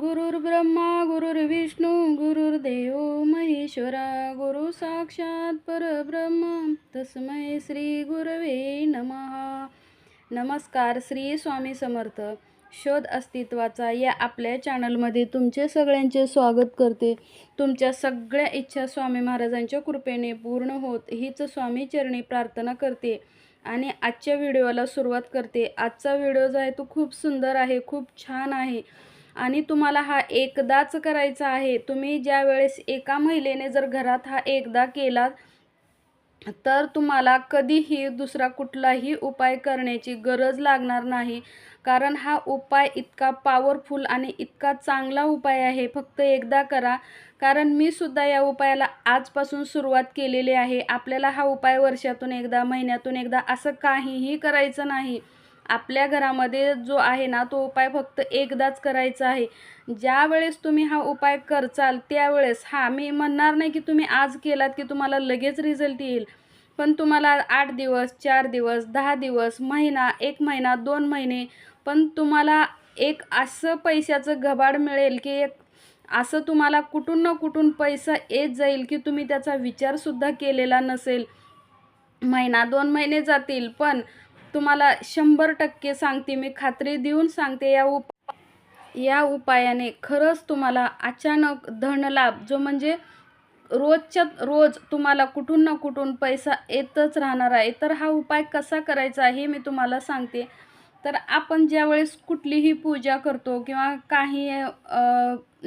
गुरुर्ब्रह्मा गुरुर्विष्णू गुरुर्देव महेश्वरा गुरु साक्षात परब्रह्म. तस्मै श्री गुरवे नमहा नमस्कार श्री स्वामी समर्थ. शोध अस्तित्वाचा या आपल्या चॅनलमध्ये तुमचे सगळ्यांचे स्वागत करते. तुमच्या सगळ्या इच्छा स्वामी महाराजांच्या कृपेने पूर्ण होत हीच स्वामी चरणी प्रार्थना करते आणि आजच्या व्हिडिओला सुरुवात करते. आजचा व्हिडिओ जो आहे तो खूप सुंदर आहे खूप छान आहे. आणि तुम्हाला हा एकदाच करायचा आहे. तुम्ही ज्या वेळेस एका महिलेने जर घरात हा एकदा केला तर तुम्हाला कधीही दुसरा कुठलाही उपाय करण्याची गरज लागणार नाही. कारण हा उपाय इतका पॉवरफुल आणि इतका चांगला उपाय आहे. फक्त एकदा करा. कारण मी सुद्धा या उपायाला आजपासून सुरुवात केलेली आहे. आपल्याला हा उपाय वर्षातून एकदा महिन्यातून एकदा असं काहीही करायचं नाही. आपल्या घरामध्ये जो आहे ना तो उपाय फक्त एकदाच करायचा आहे. ज्या वेळेस तुम्ही हा उपाय करचाल त्यावेळेस हा मी म्हणणार नाही की तुम्ही आज केलात की तुम्हाला लगेच रिझल्ट येईल. पण तुम्हाला आठ दिवस चार दिवस दहा दिवस महिना एक महिना दोन महिने पण तुम्हाला एक असं पैशाचं घबाड मिळेल की एक असं तुम्हाला कुठून ना कुठून पैसा येत जाईल की तुम्ही त्याचा विचारसुद्धा केलेला नसेल. महिना दोन महिने जातील पण तुम्हाला शंभर टक्के सांगते मी खात्री देऊन सांगते या उप या उपायाने खरंच तुम्हाला अचानक धनलाभ जो म्हणजे रोजच्या रोज तुम्हाला कुठून ना कुठून पैसा येतच राहणार आहे. तर हा उपाय कसा करायचा हे मी तुम्हाला सांगते. तर आपण ज्यावेळेस कुठलीही पूजा करतो किंवा काही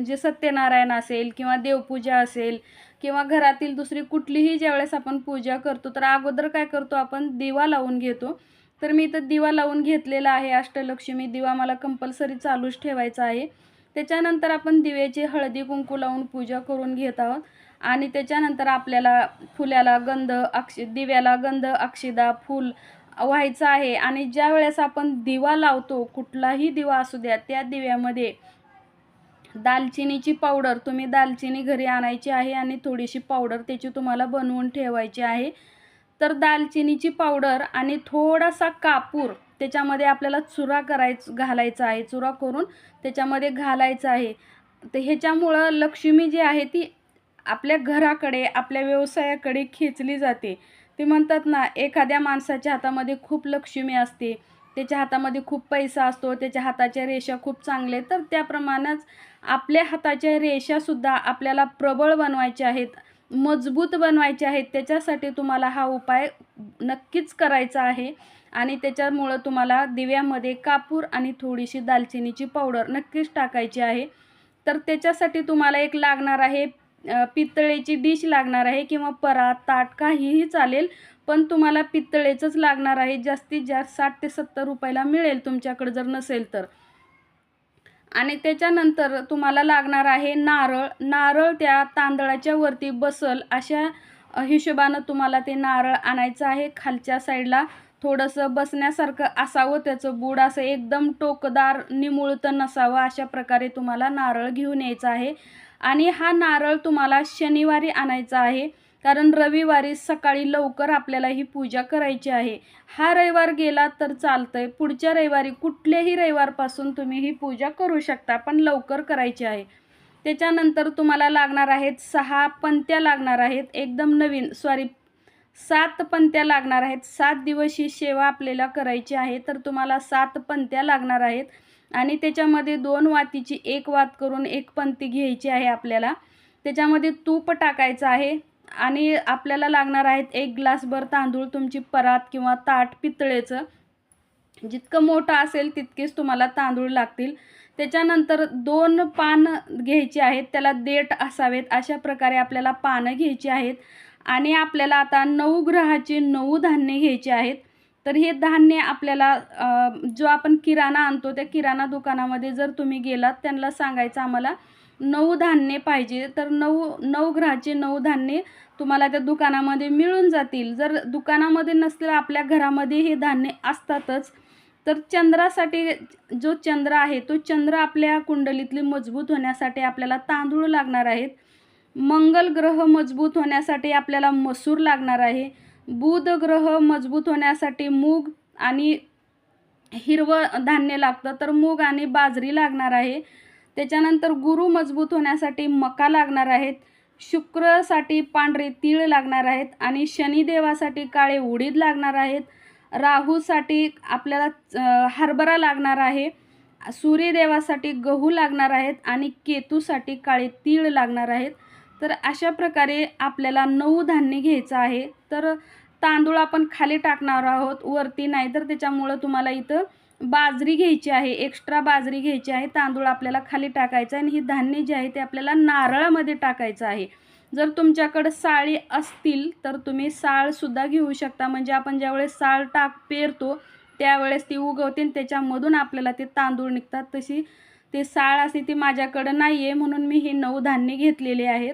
जे सत्यनारायण असेल किंवा देवपूजा असेल किंवा घरातील दुसरी कुठलीही ज्यावेळेस आपण पूजा करतो तर अगोदर काय करतो आपण? दिवा लावून घेतो. तर मी इथं दिवा लावून घेतलेला आहे. अष्टलक्ष्मी दिवा मला कंपल्सरी चालूच ठेवायचा आहे. त्याच्यानंतर आपण दिव्याची हळदी कुंकू लावून पूजा करून घेत आहोत. आणि त्याच्यानंतर आपल्याला फुल्याला गंध अक्ष दिव्याला गंध अक्षिदा फूल व्हायचं आहे. आणि ज्या वेळेस आपण दिवा लावतो कुठलाही दिवा असू द्या त्या दिव्यामध्ये दालचिनीची पावडर तुम्ही दालचिनी घरी आणायची आहे आणि थोडीशी पावडर त्याची तुम्हाला बनवून ठेवायची आहे. तर दालचिनीची पावडर आणि थोडासा कापूर त्याच्यामध्ये आपल्याला चुरा करायच घालायचा आहे. चुरा करून त्याच्यामध्ये घालायचं आहे. तर ह्याच्यामुळं लक्ष्मी जी आहे ती आपल्या घराकडे आपल्या व्यवसायाकडे खेचली जाते. ते म्हणतात ना एखाद्या माणसाच्या हातामध्ये खूप लक्ष्मी असते. त्याच्या हातामध्ये खूप पैसा असतो. त्याच्या हाताच्या रेषा खूप चांगले तर त्याप्रमाणेच आपल्या हाताच्या रेषासुद्धा आपल्याला प्रबळ बनवायच्या आहेत. मजबूत बनवायचे आहेत त्याच्यासाठी तुम्हाला हा उपाय नक्कीच करायचा आहे. आणि त्याच्यामुळं तुम्हाला दिव्यामध्ये कापूर आणि थोडीशी दालचिनीची पावडर नक्कीच टाकायची आहे. तर त्याच्यासाठी तुम्हाला एक लागणार आहे पितळेची डिश लागणार आहे किंवा परा ताट काहीही चालेल पण तुम्हाला पितळेचंच लागणार आहे. जास्तीत जास्त साठ ते सत्तर रुपयाला मिळेल तुमच्याकडे जर नसेल तर. आणि त्याच्यानंतर तुम्हाला लागणार आहे नारळ. नारळ त्या तांदळाच्या वरती बसल अशा हिशोबानं तुम्हाला ते नारळ आणायचं आहे खालच्या साईडला. थोडंसं बसण्यासारखं असावं त्याचं बूड असं एकदम टोकदार निमुळतं नसावं अशा प्रकारे तुम्हाला नारळ घेऊन यायचं आहे. आणि हा नारळ तुम्हाला शनिवारी आणायचा आहे. कारण रविवारी सकाळी लवकर आपल्याला ही पूजा करायची आहे. हा रविवार गेला तर चालतं आहे पुढच्या रविवारी कुठल्याही रविवारपासून तुम्ही ही पूजा करू शकता पण लवकर करायची आहे. त्याच्यानंतर तुम्हाला लागणार आहेत सहा पंत्या लागणार आहेत. एकदम नवीन सॉरी सात पंत्या लागणार आहेत. सात दिवस ही सेवा आपल्याला करायची आहे तर तुम्हाला सात पंत्या लागणार आहेत. आणि त्याच्यामध्ये दोन वातीची एक वात करून एक पंती घ्यायची आहे आपल्याला. त्याच्यामध्ये तूप टाकायचं आहे. आणि आपल्याला लागणार आहेत एक ग्लासभर तांदूळ तुमची परात किंवा ताट पितळेचं. जितकं मोठं असेल तितकेच तुम्हाला तांदूळ लागतील. त्याच्यानंतर दोन पान घ्यायची आहेत त्याला देठ असावेत अशा प्रकारे आपल्याला पानं घ्यायची आहेत. आणि आपल्याला आता नऊ ग्रहाची नऊ धान्य घ्यायची आहेत. तर हे धान्य आपल्याला जो आपण किराणा आणतो त्या किराणा दुकानामध्ये जर तुम्ही गेलात त्यांना सांगायचं आम्हाला नऊ धान्य पाहिजे. तर नऊ नऊ ग्रहाचे नऊ धान्ये तुम्हाला त्या दुकानामध्ये मिळून जातील. जर दुकानामध्ये नसतील आपल्या घरामध्ये हे धान्य असतातच. तर चंद्रासाठी जो चंद्र आहे तो चंद्र आपल्या कुंडलीतली मजबूत होण्यासाठी आपल्याला तांदूळ लागणार आहेत. मंगल ग्रह मजबूत होण्यासाठी आपल्याला मसूर लागणार आहे. बुध ग्रह मजबूत होण्यासाठी मूग आणि हिरवं धान्य लागतं. तर मूग आणि बाजरी लागणार आहे. त्याच्यानंतर गुरु मजबूत होण्यासाठी मका लागणार आहेत शुक्रसाठी पांढरे तीळ लागणार आहेत आणि शनिदेवासाठी काळे उडीद लागणार आहेत. राहूसाठी आपल्याला हरभरा लागणार आहे सूर्यदेवासाठी गहू लागणार आहेत आणि केतूसाठी काळे तीळ लागणार आहेत. तर अशा प्रकारे आपल्याला नऊ धान्य घ्यायचं आहे. तर तांदूळ आपण खाली टाकणार आहोत वरती नाही तर त्याच्यामुळं तुम्हाला इथं बाजरी घ्यायची आहे एक्स्ट्रा बाजरी घ्यायची आहे तांदूळ आपल्याला खाली टाकायचं आहे आणि ही धान्य जे आहे ते आपल्याला नारळामध्ये टाकायचं आहे. जर तुमच्याकडं साळी असतील तर तुम्ही साळसुद्धा घेऊ शकता. म्हणजे आपण ज्यावेळेस साळ टाक पेरतो त्यावेळेस ती उगवते आणि त्याच्यामधून आपल्याला ते तांदूळ निघतात. तशी ते साळ असे ती माझ्याकडं नाही आहे म्हणून मी हे नऊ धान्य घेतलेले आहेत.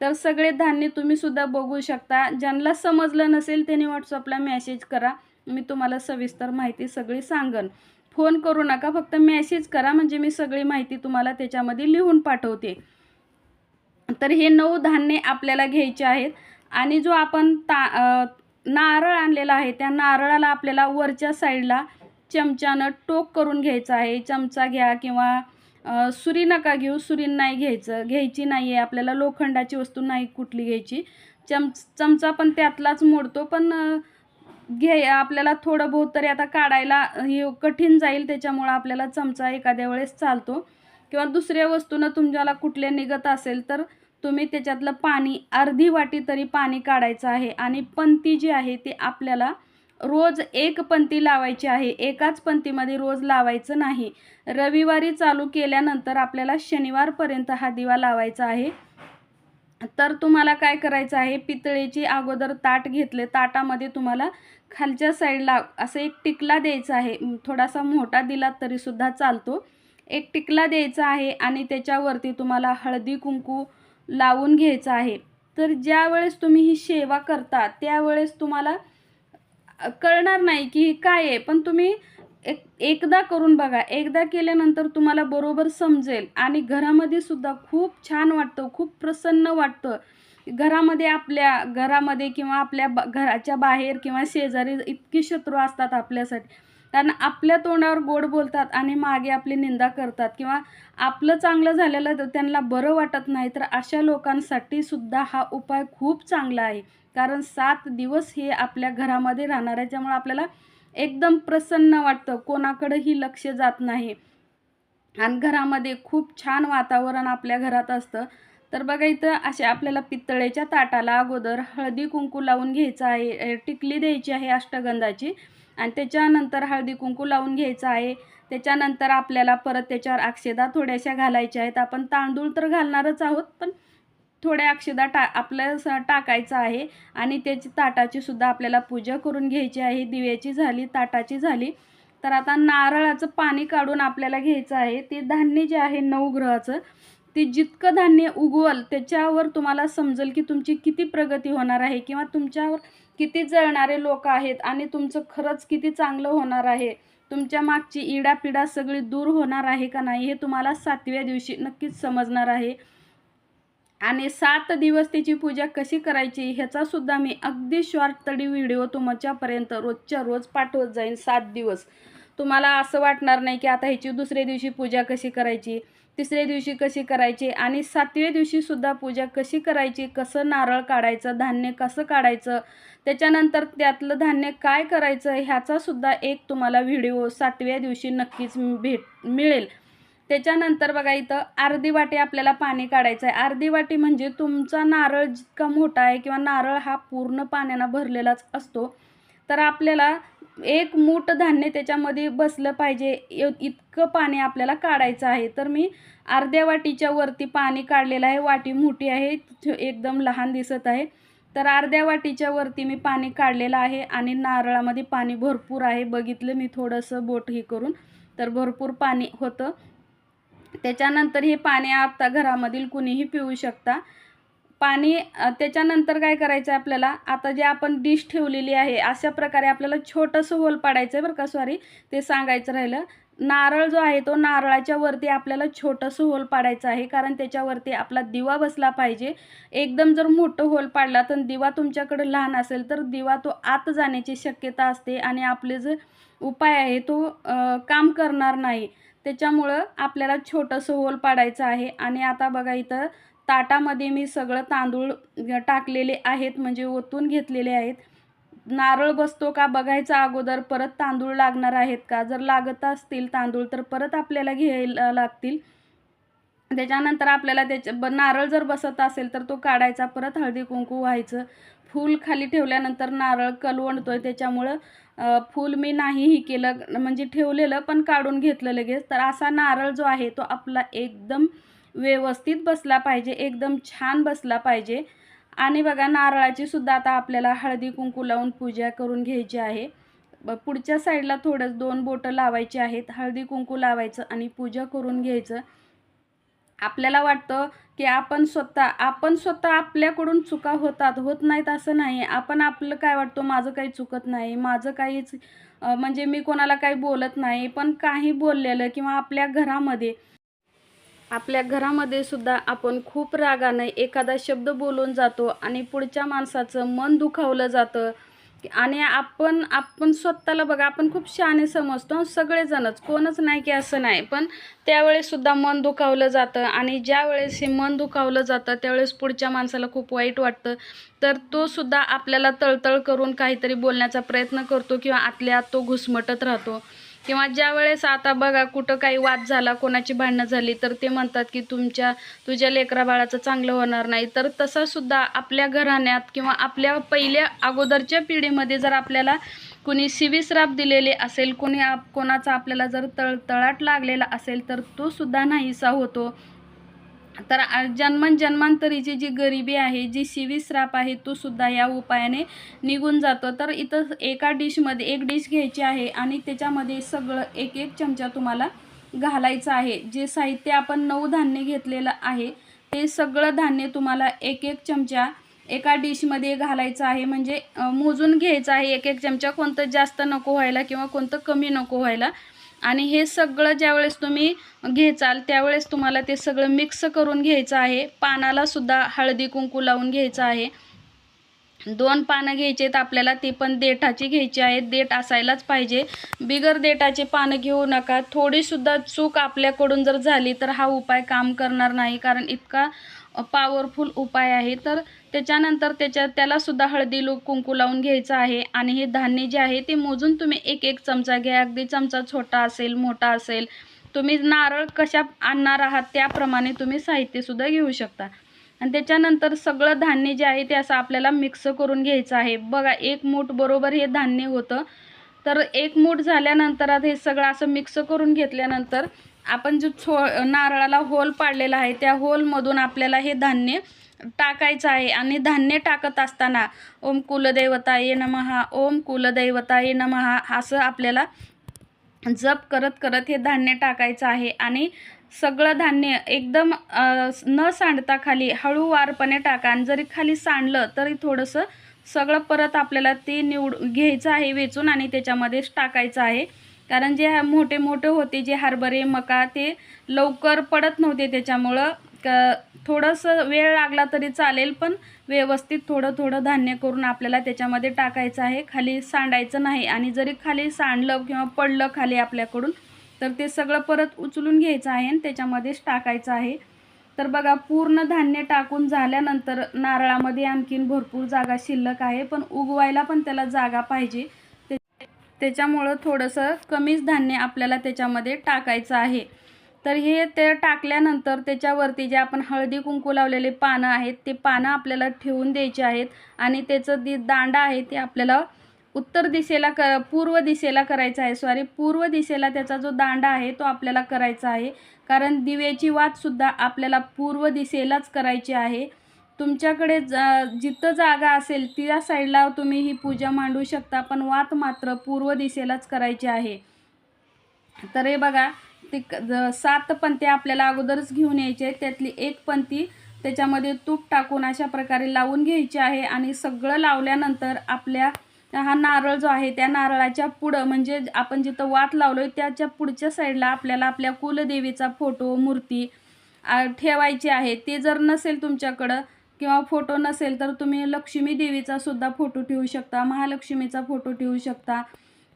तर सगळे धान्य तुम्हीसुद्धा बघू शकता. ज्यांना समजलं नसेल त्यांनी व्हॉट्सअपला मेसेज करा. मी तुम्हाला सविस्तर माहिती सगळी सांगन. फोन करू नका फक्त मेसेज करा म्हणजे मी सगळी माहिती तुम्हाला त्याच्यामध्ये लिहून पाठवते. तर हे नऊ धान्य आपल्याला घ्यायचे आहेत. आणि जो आपण ता नारळ आणलेला आहे त्या नारळाला आपल्याला वरच्या साईडला चमच्यानं टोक करून घ्यायचं आहे. चमचा घ्या किंवा सुरी नका घेऊ सुरी नाही घ्यायचं. घ्यायची नाही आहे आपल्याला लोखंडाची वस्तू नाही कुठली घ्यायची. चम चमचा पण त्यातलाच मोडतो पण घे आपल्याला थोडं बहुत तरी आता काढायला हे कठीण जाईल त्याच्यामुळं आपल्याला चमचा एखाद्या वेळेस चालतो. किंवा दुसऱ्या वस्तूनं तुमच्याला कुठल्या निघत असेल तर तुम्ही त्याच्यातलं पाणी अर्धी वाटी तरी पाणी काढायचं आहे. आणि पंती जी आहे ती आपल्याला रोज एक पंती लावायची आहे. एकाच पंतीमध्ये रोज लावायचं नाही. रविवारी चालू केल्यानंतर आपल्याला शनिवारपर्यंत हा दिवा लावायचा आहे. तर तुम्हाला काय करायचं आहे? पितळेची अगोदर ताट घेतले. ताटामध्ये तुम्हाला खालच्या साईडला असं एक टिकला द्यायचा आहे. थोडासा मोठा दिला तरीसुद्धा चालतो. एक टिकला द्यायचा आहे आणि त्याच्यावरती तुम्हाला हळदी कुंकू लावून घ्यायचं आहे. तर ज्यावेळेस तुम्ही ही सेवा करता त्यावेळेस तुम्हाला कळणार नाही की काय आहे. पण तुम्ही एक एकदा करून बघा. एकदा केल्यानंतर तुम्हाला बरोबर समजेल. आणि घरामध्ये सुद्धा खूप छान वाटतं खूप प्रसन्न वाटतं. घरामध्ये आपल्या घरामध्ये किंवा आपल्या ब घराच्या बाहेर किंवा शेजारी इतकी शत्रू असतात आपल्यासाठी. कारण आपल्या तोंडावर गोड बोलतात आणि मागे आपली निंदा करतात. किंवा आपलं चांगलं झालेलं तर त्यांना बरं वाटत नाही. तर अशा लोकांसाठी सुद्धा हा उपाय खूप चांगला आहे. कारण सात दिवस हे आपल्या घरामध्ये राहणार आहे. त्यामुळे आपल्याला एकदम प्रसन्न वाटतं. कोणाकडंही लक्ष जात नाही. आणि घरामध्ये खूप छान वातावरण आपल्या घरात असतं. तर बघा इथं असे आपल्याला पितळेच्या ताटाला अगोदर हळदी कुंकू लावून घ्यायचं आहे टिकली द्यायची आहे अष्टगंधाची. आणि त्याच्यानंतर हळदी कुंकू लावून घ्यायचं आहे. त्याच्यानंतर आपल्याला परत त्याच्यावर अक्षदा थोड्याशा घालायच्या आहेत. आपण तांदूळ तर घालणारच आहोत पण थोड्या अक्षदा टा आपल्या स टाकायचं आहे. आणि त्याची ताटाची सुद्धा आपल्याला पूजा करून घ्यायची आहे. दिव्याची झाली ताटाची झाली. तर आता नारळाचं पाणी काढून आपल्याला घ्यायचं आहे. ते धान्य जे आहे नवग्रहाचं ते जितकं धान्य उगवल त्याच्यावर तुम्हाला समजेल की तुमची किती प्रगती होणार आहे किंवा तुमच्यावर किती जळणारे लोक आहेत आणि तुमचं खरंच किती चांगलं होणार आहे. तुमच्या मागची इडापिडा सगळी दूर होणार आहे का नाही हे तुम्हाला सातव्या दिवशी नक्कीच समजणार आहे. आणि सात दिवस त्याची पूजा कशी करायची ह्याचासुद्धा मी अगदी शॉर्ट तरी व्हिडिओ तुमच्यापर्यंत रोजच्या रोज पाठवत जाईन सात दिवस. तुम्हाला असं वाटणार नाही की आता ह्याची दुसऱ्या दिवशी पूजा कशी करायची तिसऱ्या दिवशी कशी करायची आणि सातव्या दिवशीसुद्धा पूजा कशी करायची कसं नारळ काढायचं धान्य कसं काढायचं त्याच्यानंतर त्यातलं धान्य काय करायचं ह्याचासुद्धा एक तुम्हाला व्हिडिओ सातव्या दिवशी नक्कीच भेट मिळेल. त्याच्यानंतर बघा इथं अर्धी वाटी आपल्याला पाणी काढायचं आहे. अर्धी वाटी म्हणजे तुमचा नारळ जितका मोठा आहे किंवा नारळ हा पूर्ण पाण्यानं भरलेलाच असतो तर आपल्याला एक मूठ धान्य त्याच्यामध्ये बसलं पाहिजे. इ- इतकं पाणी आपल्याला काढायचं आहे. तर मी अर्ध्या वाटीच्या वरती पाणी काढलेलं आहे. वाटी मोठी आहे एकदम लहान दिसत आहे. तर अर्ध्या वाटीच्या वरती मी पाणी काढलेलं आहे आणि नारळामध्ये पाणी भरपूर आहे. बघितलं मी थोडंसं बोट हे करून तर भरपूर पाणी होतं. त्याच्यानंतर हे पाणी आता घरामधील कुणीही पिऊ शकता. पाणी त्याच्यानंतर काय करायचं आहे आपल्याला? आता जे आपण डिश ठेवलेली आहे अशा प्रकारे आपल्याला छोटंसं होल पाडायचं आहे बरं का सॉरी ते सांगायचं राहिलं. नारळ जो आहे तो नारळाच्या वरती आपल्याला छोटंसं होल पाडायचं आहे कारण त्याच्यावरती आपला दिवा बसला पाहिजे. एकदम जर मोठं होल पाडला तर दिवा तुमच्याकडं लहान असेल तर दिवा तो आत जाण्याची शक्यता असते आणि आपले जे उपाय आहे तो आ, काम करणार नाही. त्याच्यामुळं आपल्याला छोटंसं होल पाडायचं आहे. आणि आता बघा इथं ताटामध्ये मी सगळं तांदूळ टाकलेले आहेत म्हणजे ओतून घेतलेले आहेत. नारळ बसतो का बघायचा अगोदर परत तांदूळ लागणार आहेत का? जर लागत असतील तांदूळ तर परत आपल्याला घ्यायला लागतील. त्याच्यानंतर आपल्याला त्याच्या ब नारळ जर बसत असेल तर तो काढायचा परत हळदी कुंकू व्हायचं. फूल खाली ठेवल्यानंतर नारळ कलवणतोय त्याच्यामुळं फूल मी नाहीही केलं म्हणजे ठेवलेलं पण काढून घेतलं लगेच. तर असा नारळ जो आहे तो आपला एकदम व्यवस्थित बसला पाहिजे एकदम छान बसला पाहिजे. आणि बघा नारळाची सुद्धा आता आपल्याला हळदी कुंकू लावून पूजा करून घ्यायची आहे. पुढच्या साईडला थोडंच दोन बोटं लावायची आहेत हळदी कुंकू लावायचं आणि पूजा करून घ्यायचं. आपल्याला वाटतं की आपण स्वतः आपण स्वतः आपल्याकडून चुका होतात होत नाहीत असं नाही. आपण आपलं काय वाटतो? माझं काही चुकत नाही. माझं काहीच म्हणजे मी कोणाला काही बोलत नाही पण काही बोललेलं किंवा आपल्या घरामध्ये आपल्या घरामध्ये सुद्धा आपण खूप रागाने एखादा शब्द बोलून जातो आणि पुढच्या माणसाचं मन दुखावलं जातं. आणि आपण आपण स्वतःला बघा आपण खूप शहाणे समजतो. सगळेजणच कोणच नाही की असं नाही. पण त्यावेळेससुद्धा मन दुखावलं जातं आणि ज्या वेळेस हे मन दुखावलं जातं त्यावेळेस पुढच्या माणसाला खूप वाईट वाटतं. तर तो सुद्धा आपल्याला तळतळ करून काहीतरी बोलण्याचा प्रयत्न करतो किंवा आतल्या आत तो घुसमटत राहतो. किंवा ज्या वेळेस आता बघा कुठं काही वाद झाला कोणाची भांडणं झाली तर ते म्हणतात की तुमच्या तुझ्या लेकरा बाळाचं चांगलं होणार नाही. तर तसा सुद्धा आपल्या घराण्यात किंवा आपल्या पहिल्या अगोदरच्या पिढीमध्ये जर आपल्याला कुणी शिवीश्राप दिलेले असेल कोणी आप कोणाचा आपल्याला जर तळतळाट लागलेला असेल तर तो सुद्धा नाहीसा होतो. तर आ- जन्मन जन्मांतरीची जी गरिबी आहे जी शिवीश्राप आहे तो सुद्धा या उपायाने निघून जातो. तर इथं एका डिशमध्ये एक डिश घ्यायची आहे आणि त्याच्यामध्ये सगळं एक एक चमचा तुम्हाला घालायचं आहे. जे साहित्य आपण नऊ धान्य घेतलेलं आहे ते सगळं धान्य तुम्हाला एक एक चमचा एका डिशमध्ये घालायचं आहे. म्हणजे मोजून घ्यायचं आहे एक एक चमचा. कोणतं जास्त नको व्हायला किंवा कोणतं कमी नको व्हायला आणि हे सगळं ज्यावेळेस तुम्ही घेचाल त्यावेळेस तुम्हाला ते सगळं मिक्स करून घ्यायचं आहे. पानालासुद्धा हळदी कुंकू लावून घ्यायचं आहे. दोन पानं घ्यायचे आहेत आपल्याला ती पण देठाची घ्यायची आहेत. देठ असायलाच पाहिजे. बिगर देठाचे पानं घेऊ नका. थोडीसुद्धा चूक आपल्याकडून जर झाली तर हा उपाय काम करणार नाही कारण इतका पॉवरफुल उपाय आहे. तर त्याच्यानंतर त्याच्या त्यालासुद्धा हळदी लो कुंकू लावून घ्यायचं आहे. आणि हे धान्य जे आहे ते मोजून तुम्ही एक एक चमचा घ्या. अगदी चमचा छोटा असेल मोठा असेल. तुम्ही नारळ कशा आणणार आहात त्याप्रमाणे तुम्ही साहित्यसुद्धा घेऊ शकता. आणि त्याच्यानंतर सगळं धान्य जे आहे ते असं आपल्याला मिक्स करून घ्यायचं आहे. बघा एक मूठ बरोबर हे धान्य होतं. तर एक मूठ झाल्यानंतर आता हे सगळं असं मिक्स करून घेतल्यानंतर आपण जो छो नारळाला होल पाडलेला आहे त्या होलमधून आपल्याला हे धान्य टाकायचं आहे. आणि धान्य टाकत असताना ओम कुलदैवताये नमहा ओम कुलदैवताये नमहा असं आपल्याला जप करत करत हे धान्य टाकायचं आहे. आणि सगळं धान्य एकदम न सांडता खाली हळूवारपणे टाका. आणि जरी खाली सांडलं तरी थोडंसं सगळं परत आपल्याला ते निवड घ्यायचं आहे वेचून आणि त्याच्यामध्येच टाकायचं आहे. कारण जे मोठे मोठे होते जे हरभरे मका ते लवकर पडत नव्हते त्याच्यामुळं क थोडंसं वेळ लागला तरी चालेल पण व्यवस्थित थोडं थोडं धान्य करून आपल्याला त्याच्यामध्ये टाकायचं आहे. खाली सांडायचं नाही. आणि जरी खाली सांडलं किंवा पडलं खाली आपल्याकडून तर ते सगळं परत उचलून घ्यायचं आहे आणि त्याच्यामध्येच टाकायचं आहे. तर बघा पूर्ण धान्य टाकून झाल्यानंतर नारळामध्ये आणखीन भरपूर जागा शिल्लक आहे पण उगवायला पण त्याला जागा पाहिजे. ते त्याच्यामुळं थोडंसं कमीच धान्य आपल्याला त्याच्यामध्ये टाकायचं आहे. तर हे ते टाकल्यानंतर त्याच्यावरती जे आपण हळदी कुंकू लावलेले पानं आहेत ते पानं आपल्याला ठेवून द्यायचे आहेत आणि त्याचं जे दांडा आहे ते आपल्याला उत्तर दिशेला क पूर्व दिशेला करायचा आहे. सॉरी पूर्व दिशेला त्याचा जो दांडा आहे तो आपल्याला करायचा आहे. कारण दिव्याची वातसुद्धा आपल्याला पूर्व दिशेलाच करायची आहे. तुमच्याकडे ज जिथं जागा असेल त्या साईडला तुम्ही ही पूजा मांडू शकता पण वात मात्र पूर्व दिशेलाच करायची आहे. तर हे बघा ते क- सात पंथी आपल्याला अगोदरच घेऊन यायचे आहेत. त्यातली एक पंथी त्याच्यामध्ये तूप टाकून अशा प्रकारे लावून घ्यायची आहे आणि सगळं लावल्यानंतर आपल्या हा नारळ जो आहे त्या नारळाच्या पुढं म्हणजे आपण जिथं वात लावलोय त्याच्या पुढच्या साईडला आपल्याला आपल्या कुलदेवीचा फोटो मूर्ती ठेवायची आहे. ते जर नसेल तुमच्याकडं किंवा फोटो नसेल तर तुम्ही लक्ष्मी देवीचा सुद्धा फोटो ठेवू शकता महालक्ष्मीचा फोटो ठेवू शकता.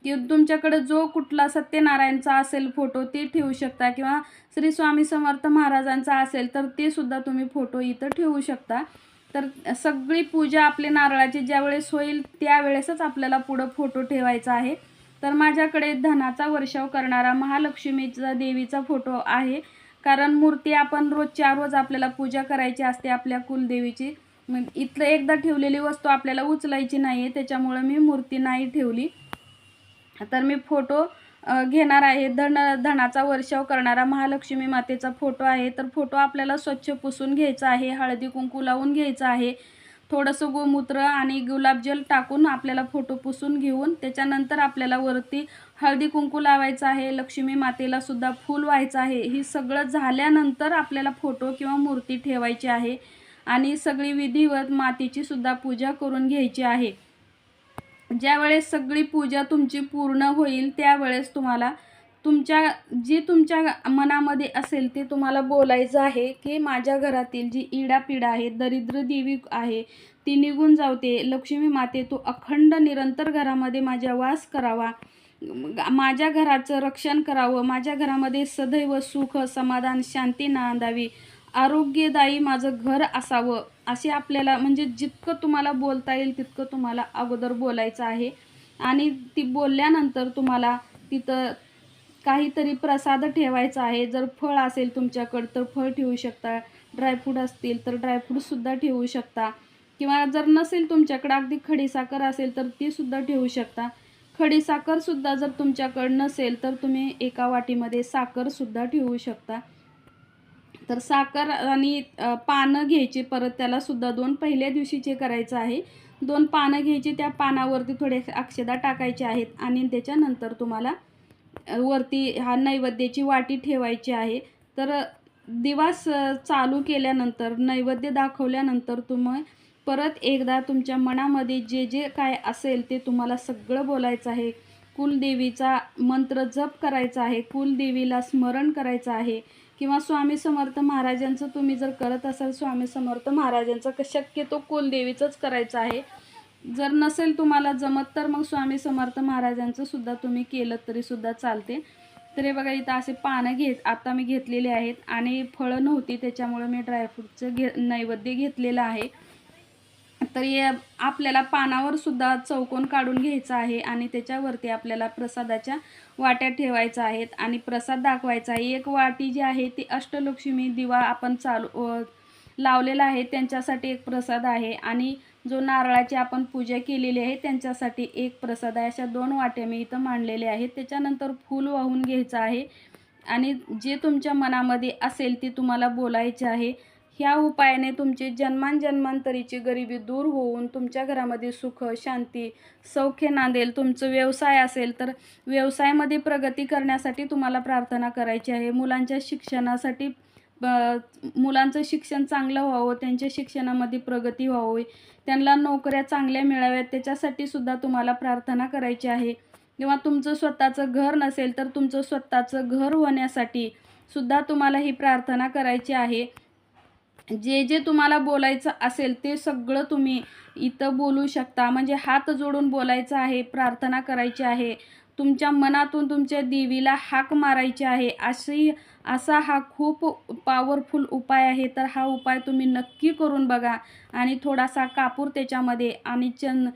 की तुमच्याकडे जो कुठला सत्यनारायणचा असेल फोटो ते ठेवू शकता किंवा श्री स्वामी समर्थ महाराजांचा असेल तर ते सुद्धा तुम्ही फोटो इथं ठेवू शकता. तर सगळी पूजा आपले नारळाची ज्यावेळेस होईल त्यावेळेसच आपल्याला पुढं फोटो ठेवायचा आहे. तर माझ्याकडे धनाचा वर्षाव करणारा महालक्ष्मीचा देवीचा फोटो आहे. कारण मूर्ती आपण रोजच्या रोज आपल्याला पूजा करायची असते आपल्या कुलदेवीची. मग इथलं एकदा ठेवलेली वस्तू आपल्याला उचलायची नाही आहे त्याच्यामुळं मी मूर्ती नाही ठेवली. तर मी फोटो घेणार आहे. धन धनाचा वर्षाव करणारा महालक्ष्मी मातेचा फोटो आहे. तर फोटो आपल्याला स्वच्छ पुसून घ्यायचा आहे. हळदी कुंकू लावून घ्यायचा आहे. थोडंसं गोमूत्र आणि गुलाबजल टाकून आपल्याला फोटो पुसून घेऊन त्याच्यानंतर आपल्याला वरती हळदी कुंकू लावायचं आहे. लक्ष्मी मातेला सुद्धा फूल व्हायचं आहे. ही सगळं झाल्यानंतर आपल्याला फोटो किंवा मूर्ती ठेवायची आहे. आणि सगळी विधिवत मातीची सुद्धा पूजा करून घ्यायची आहे. ज्यावेळेस सगळी पूजा तुमची पूर्ण होईल त्यावेळेस तुम्हाला तुमच्या जी तुमच्या मनामध्ये असेल ते तुम्हाला बोलायचं आहे की माझ्या घरातील जी इडापिडा आहे दरिद्र देवी आहे ती निघून जावते लक्ष्मी माते तू अखंड निरंतर घरामध्ये माझ्या वास करावा. माझ्या घराचं रक्षण करावं. माझ्या घरामध्ये सदैव सुख समाधान शांती नांदावी. आरोग्यदायी माझं घर असावं. असे आपल्याला म्हणजे जितकं तुम्हाला बोलता येईल तितकं तुम्हाला अगोदर बोलायचं आहे. आणि ती बोलल्यानंतर तुम्हाला तिथं काहीतरी प्रसाद ठेवायचा आहे. जर फळ असेल तुमच्याकडं तर फळ ठेवू शकता. ड्रायफ्रूट असतील तर ड्रायफ्रूटसुद्धा ठेवू शकता. किंवा जर नसेल तुमच्याकडं अगदी खडीसाखर असेल तर तीसुद्धा ठेवू शकता. खडीसाखरसुद्धा जर तुमच्याकडं नसेल तर तुम्ही एका वाटीमध्ये साखरसुद्धा ठेवू शकता. तर साखर आणि पानं घ्यायची. परत त्याला सुद्धा दोन पहिल्या दिवशीचे करायचं आहे दोन पानं घ्यायची. त्या पानावरती थोडे अक्षदा टाकायचे आहेत आणि त्याच्यानंतर तुम्हाला वरती हा नैवेद्याची वाटी ठेवायची आहे. तर दिवास चालू केल्यानंतर नैवेद्य दाखवल्यानंतर तुम्ही परत एकदा तुमच्या मनामध्ये जे जे काय असेल ते तुम्हाला सगळं बोलायचं आहे. कुलदेवीचा मंत्र जप करायचा आहे. कुलदेवीला स्मरण करायचं आहे. किंवा स्वामी समर्थ महाराजांचं तुम्ही जर करत असाल स्वामी समर्थ महाराजांचं क- शक्यतो कुलदेवीचंच करायचं आहे. जर नसेल तुम्हाला जमत तर मग स्वामी समर्थ महाराजांचं सुद्धा तुम्ही केलं तरीसुद्धा चालते. तर हे बघा इथं असे पानं घेत आता मी घेतलेले आहेत आणि फळं नव्हती त्याच्यामुळे मी ड्रायफ्रूटचं घे नैवेद्य घेतलेलं आहे. तर या आपल्याला पानावर सुद्धा चौकोन काढून घ्यायचा आहे आणि त्याच्यावरती आपल्याला प्रसादाच्या वाट्या ठेवायच्या आहेत आणि प्रसाद दाखवायचा आहे. एक वाटी जी आहे ती अष्टलक्ष्मी दिवा आपण चालू लावलेला आहे. त्यांच्यासाठी एक प्रसाद आहे आणि जो नारळाची आपण पूजा केलेली आहे त्यांच्यासाठी एक प्रसाद आहे. अशा दोन वाट्या मी इथं मांडलेल्या आहेत. त्याच्यानंतर फूल वाहून घ्यायचं आहे आणि जे तुमच्या मनामध्ये असेल ते तुम्हाला बोलायचे आहे. ह्या उपायाने तुमची जन्मांजन्मांतरीची गरिबी दूर होऊन तुमच्या घरामध्ये सुख शांती सौख्य नांदेल. तुमचं व्यवसाय असेल तर व्यवसायामध्ये प्रगती करण्यासाठी तुम्हाला प्रार्थना करायची आहे. मुलांच्या शिक्षणासाठी ब- मुलांचं शिक्षण चांगलं व्हावं त्यांच्या शिक्षणामध्ये प्रगती व्हावी. त्यांना नोकऱ्या चांगल्या मिळाव्यात त्याच्यासाठी सुद्धा तुम्हाला प्रार्थना करायची आहे. किंवा तुमचं स्वतःचं घर नसेल तर तुमचं स्वतःचं घर होण्यासाठी सुद्धा तुम्हाला ही प्रार्थना करायची आहे. जे जे तुम्हाला बोलायचं असेल ते सगळं तुम्ही इथं बोलू शकता. म्हणजे हात जोडून बोलायचं आहे प्रार्थना करायची आहे. तुमच्या मनातून तुमच्या देवीला हाक मारायची आहे. अशी असा हा खूप पॉवरफुल उपाय आहे. तर हा उपाय तुम्ही नक्की करून बघा. आणि थोडासा कापूर त्याच्यामध्ये आणि चन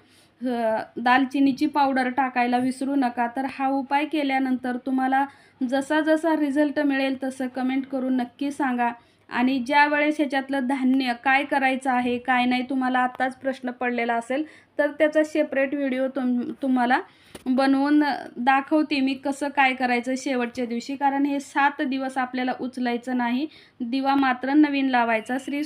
दालचिनीची पावडर टाकायला विसरू नका. तर हा उपाय केल्यानंतर तुम्हाला जसा जसा रिझल्ट मिळेल तसं कमेंट करून नक्की सांगा. आणि ज्या वेळेस ह्याच्यातलं धान्य काय करायचं आहे काय नाही तुम्हाला आत्ताच प्रश्न पडलेला असेल तर त्याचा सेपरेट व्हिडिओ तुम तुम्हाला बनवून दाखवते मी कसं काय करायचं शेवटच्या दिवशी. कारण हे सात दिवस आपल्याला उचलायचं नाही. दिवा मात्र नवीन लावायचा. श्री